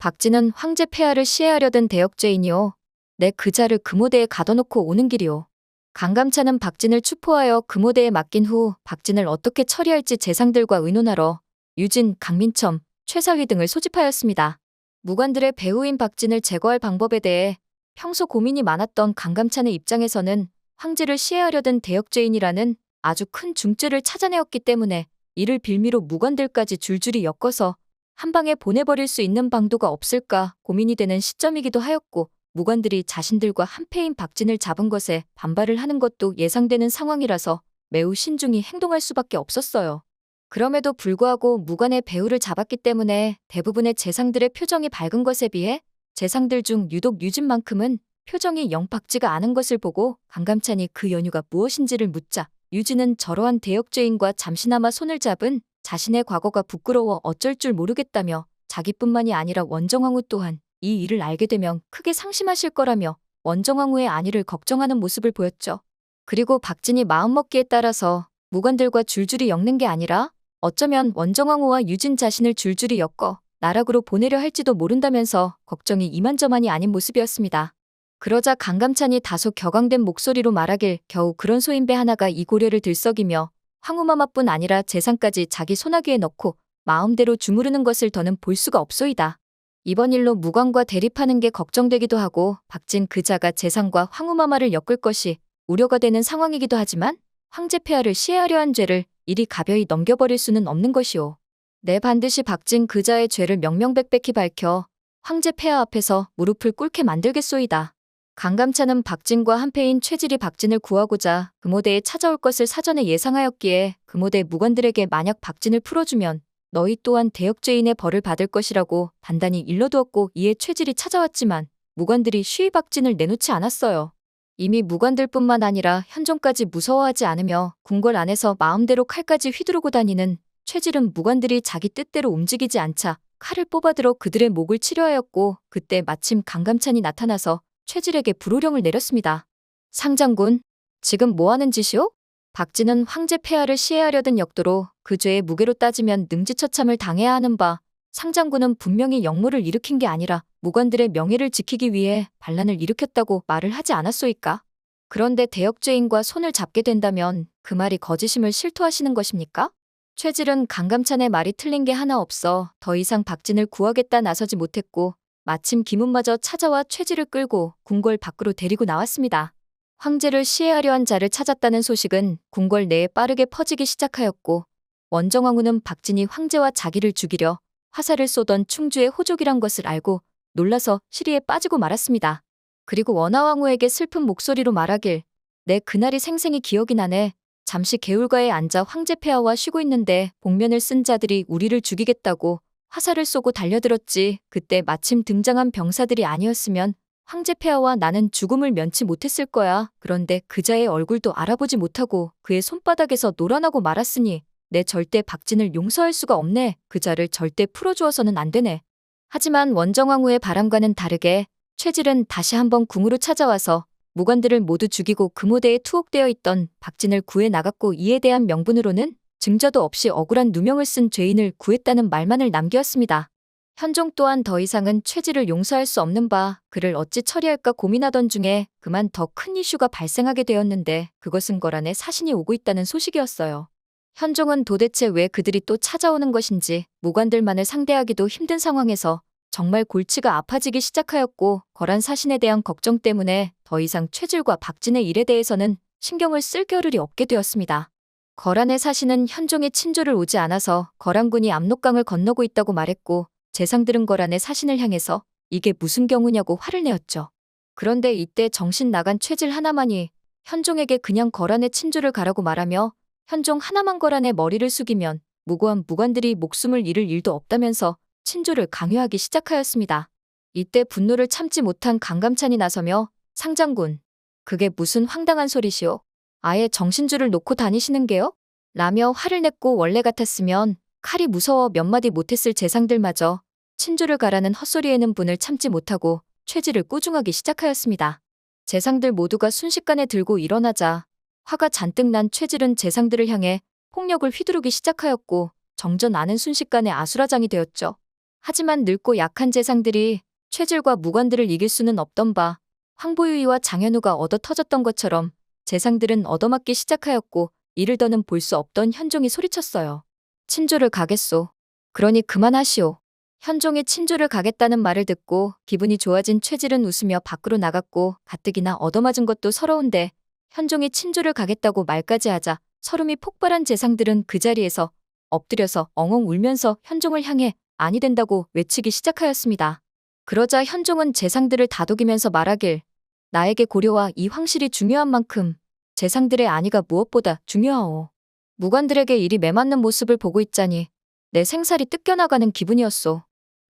박진은 황제 폐하를 시해하려던 대역죄인이요. 내 그자를 금오대에 가둬놓고 오는 길이오. 강감찬은 박진을 추포하여 금오대에 맡긴 후 박진을 어떻게 처리할지 재상들과 의논하러 유진, 강민첨, 최사휘 등을 소집하였습니다. 무관들의 배후인 박진을 제거할 방법에 대해 평소 고민이 많았던 강감찬의 입장에서는 황제를 시해하려던 대역죄인이라는 아주 큰 중죄를 찾아내었기 때문에 이를 빌미로 무관들까지 줄줄이 엮어서 한 방에 보내버릴 수 있는 방도가 없을까 고민이 되는 시점이기도 하였고 무관들이 자신들과 한패인 박진을 잡은 것에 반발을 하는 것도 예상되는 상황이라서 매우 신중히 행동할 수밖에 없었어요. 그럼에도 불구하고 무관의 배후를 잡았기 때문에 대부분의 재상들의 표정이 밝은 것에 비해 재상들 중 유독 유진만큼은 표정이 영 밝지가 않은 것을 보고 강감찬이 그 연유가 무엇인지를 묻자 유진은 저러한 대역죄인과 잠시나마 손을 잡은 자신의 과거가 부끄러워 어쩔 줄 모르겠다며 자기뿐만이 아니라 원정왕후 또한 이 일을 알게 되면 크게 상심하실 거라며 원정왕후의 안위를 걱정하는 모습을 보였죠. 그리고 박진이 마음먹기에 따라서 무관들과 줄줄이 엮는 게 아니라 어쩌면 원정왕후와 유진 자신을 줄줄이 엮어 나락으로 보내려 할지도 모른다면서 걱정이 이만저만이 아닌 모습이었습니다. 그러자 강감찬이 다소 격앙된 목소리로 말하길 겨우 그런 소인배 하나가 이 고려를 들썩이며 황후마마뿐 아니라 재산까지 자기 소나기에 넣고 마음대로 주무르는 것을 더는 볼 수가 없소이다. 이번 일로 무관과 대립하는 게 걱정되기도 하고 박진 그자가 재산과 황후마마를 엮을 것이 우려가 되는 상황이기도 하지만 황제 폐하를 시해하려 한 죄를 이리 가벼이 넘겨버릴 수는 없는 것이오. 내 반드시 박진 그자의 죄를 명명백백히 밝혀 황제 폐하 앞에서 무릎을 꿇게 만들겠소이다. 강감찬은 박진과 한패인 최질이 박진을 구하고자 금오대에 찾아올 것을 사전에 예상하였기에 금오대 무관들에게 만약 박진을 풀어주면 너희 또한 대역죄인의 벌을 받을 것이라고 단단히 일러두었고 이에 최질이 찾아왔지만 무관들이 쉬이 박진을 내놓지 않았어요. 이미 무관들뿐만 아니라 현종까지 무서워하지 않으며 궁궐 안에서 마음대로 칼까지 휘두르고 다니는 최질은 무관들이 자기 뜻대로 움직이지 않자 칼을 뽑아들어 그들의 목을 치려하였고 그때 마침 강감찬이 나타나서 최질에게 불호령을 내렸습니다. 상장군, 지금 뭐 하는 짓이오? 박진은 황제 폐하를 시해하려던 역도로 그 죄의 무게로 따지면 능지처참을 당해야 하는 바 상장군은 분명히 역모를 일으킨 게 아니라 무관들의 명예를 지키기 위해 반란을 일으켰다고 말을 하지 않았소이까? 그런데 대역죄인과 손을 잡게 된다면 그 말이 거짓임을 실토하시는 것입니까? 최질은 강감찬의 말이 틀린 게 하나 없어 더 이상 박진을 구하겠다 나서지 못했고 마침 기문마저 찾아와 최질을 끌고 궁궐 밖으로 데리고 나왔습니다. 황제를 시해하려 한 자를 찾았다는 소식은 궁궐 내에 빠르게 퍼지기 시작하였고 원정왕후는 박진이 황제와 자기를 죽이려 화살을 쏘던 충주의 호족이란 것을 알고 놀라서 시리에 빠지고 말았습니다. 그리고 원하왕후에게 슬픈 목소리로 말하길 내 그날이 생생히 기억이 나네. 잠시 개울가에 앉아 황제 폐하와 쉬고 있는데 복면을 쓴 자들이 우리를 죽이겠다고 화살을 쏘고 달려들었지. 그때 마침 등장한 병사들이 아니었으면 황제 폐하와 나는 죽음을 면치 못했을 거야. 그런데 그자의 얼굴도 알아보지 못하고 그의 손바닥에서 놀아나고 말았으니 내 절대 박진을 용서할 수가 없네. 그자를 절대 풀어주어서는 안 되네. 하지만 원정왕후의 바람과는 다르게 최질은 다시 한번 궁으로 찾아와서 무관들을 모두 죽이고 금오대에 투옥되어 있던 박진을 구해 나갔고 이에 대한 명분으로는 증거도 없이 억울한 누명을 쓴 죄인을 구했다는 말만을 남겼습니다. 현종 또한 더 이상은 최지를 용서할 수 없는 바 그를 어찌 처리할까 고민하던 중에 그만 더 큰 이슈가 발생하게 되었는데 그것은 거란에 사신이 오고 있다는 소식이었어요. 현종은 도대체 왜 그들이 또 찾아오는 것인지 무관들만을 상대하기도 힘든 상황에서 정말 골치가 아파지기 시작하였고 거란 사신에 대한 걱정 때문에 더 이상 최질과 박진의 일에 대해서는 신경을 쓸 겨를이 없게 되었습니다. 거란의 사신은 현종의 친조를 오지 않아서 거란군이 압록강을 건너고 있다고 말했고 재상들은 거란의 사신을 향해서 이게 무슨 경우냐고 화를 내었죠. 그런데 이때 정신 나간 최질 하나만이 현종에게 그냥 거란의 친조를 가라고 말하며 현종 하나만 거란의 머리를 숙이면 무고한 무관들이 목숨을 잃을 일도 없다면서 친조를 강요하기 시작하였습니다. 이때 분노를 참지 못한 강감찬이 나서며 상장군, 그게 무슨 황당한 소리시오? 아예 정신줄을 놓고 다니시는 게요? 라며 화를 냈고 원래 같았으면 칼이 무서워 몇 마디 못했을 재상들마저 친주를 가라는 헛소리에는 분을 참지 못하고 최지를 꾸중하기 시작하였습니다. 재상들 모두가 순식간에 들고 일어나자 화가 잔뜩 난 최질은 재상들을 향해 폭력을 휘두르기 시작하였고 정전 아는 순식간에 아수라장이 되었죠. 하지만 늙고 약한 재상들이 최질과 무관들을 이길 수는 없던 바 황보유이와 장현우가 얻어 터졌던 것처럼 재상들은 얻어맞기 시작하였고 이를 더는 볼 수 없던 현종이 소리쳤어요. 친조를 가겠소. 그러니 그만하시오. 현종이 친조를 가겠다는 말을 듣고 기분이 좋아진 최질은 웃으며 밖으로 나갔고 가뜩이나 얻어맞은 것도 서러운데 현종이 친조를 가겠다고 말까지 하자 서름이 폭발한 재상들은 그 자리에서 엎드려서 엉엉 울면서 현종을 향해 아니 된다고 외치기 시작하였습니다. 그러자 현종은 재상들을 다독이면서 말하길 나에게 고려와 이 황실이 중요한 만큼 재상들의 안위가 무엇보다 중요하오. 무관들에게 일이 매맞는 모습을 보고 있자니 내 생살이 뜯겨나가는 기분이었소.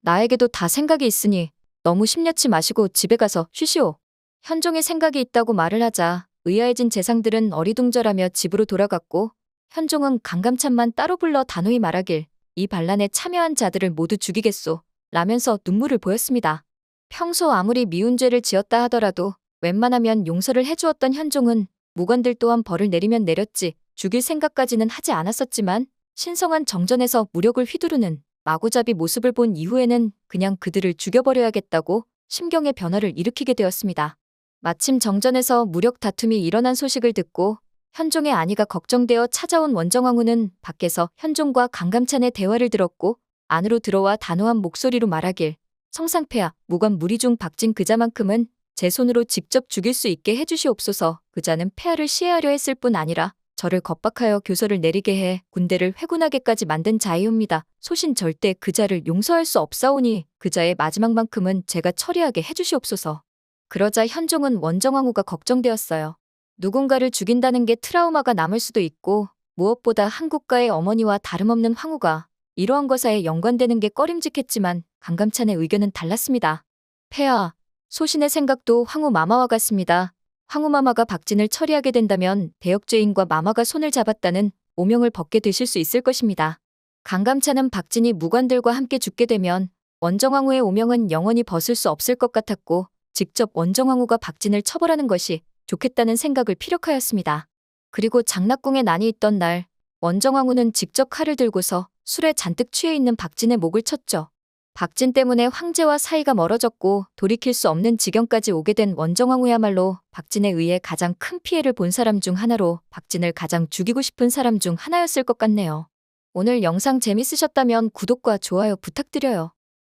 나에게도 다 생각이 있으니 너무 심려치 마시고 집에 가서 쉬시오. 현종이 생각이 있다고 말을 하자 의아해진 재상들은 어리둥절하며 집으로 돌아갔고 현종은 강감찬만 따로 불러 단호히 말하길 이 반란에 참여한 자들을 모두 죽이겠소. 라면서 눈물을 보였습니다. 평소 아무리 미운 죄를 지었다 하더라도 웬만하면 용서를 해주었던 현종은 무관들 또한 벌을 내리면 내렸지 죽일 생각까지는 하지 않았었지만 신성한 정전에서 무력을 휘두르는 마구잡이 모습을 본 이후에는 그냥 그들을 죽여버려야겠다고 심경의 변화를 일으키게 되었습니다. 마침 정전에서 무력 다툼이 일어난 소식을 듣고 현종의 안위가 걱정되어 찾아온 원정왕후는 밖에서 현종과 강감찬의 대화를 들었고 안으로 들어와 단호한 목소리로 말하길 성상폐하 무관 무리 중 박진 그자만큼은 제 손으로 직접 죽일 수 있게 해주시옵소서 그자는 폐하를 시해하려 했을 뿐 아니라 저를 겁박하여 교서를 내리게 해 군대를 회군하게까지 만든 자이옵니다. 소신 절대 그자를 용서할 수 없사오니 그자의 마지막만큼은 제가 처리하게 해주시옵소서. 그러자 현종은 원정왕후가 걱정되었어요. 누군가를 죽인다는 게 트라우마가 남을 수도 있고 무엇보다 한국가의 어머니와 다름없는 황후가 이러한 것에 연관되는 게 꺼림직했지만 강감찬의 의견은 달랐습니다. 폐하, 소신의 생각도 황후 마마와 같습니다. 황후 마마가 박진을 처리하게 된다면 대역죄인과 마마가 손을 잡았다는 오명을 벗게 되실 수 있을 것입니다. 강감찬은 박진이 무관들과 함께 죽게 되면 원정왕후의 오명은 영원히 벗을 수 없을 것 같았고 직접 원정왕후가 박진을 처벌하는 것이 좋겠다는 생각을 피력하였습니다. 그리고 장락궁에 난이 있던 날 원정왕후는 직접 칼을 들고서 술에 잔뜩 취해 있는 박진의 목을 쳤죠. 박진 때문에 황제와 사이가 멀어졌고 돌이킬 수 없는 지경까지 오게 된 원정왕후야말로 박진에 의해 가장 큰 피해를 본 사람 중 하나로 박진을 가장 죽이고 싶은 사람 중 하나였을 것 같네요. 오늘 영상 재밌으셨다면 구독과 좋아요 부탁드려요.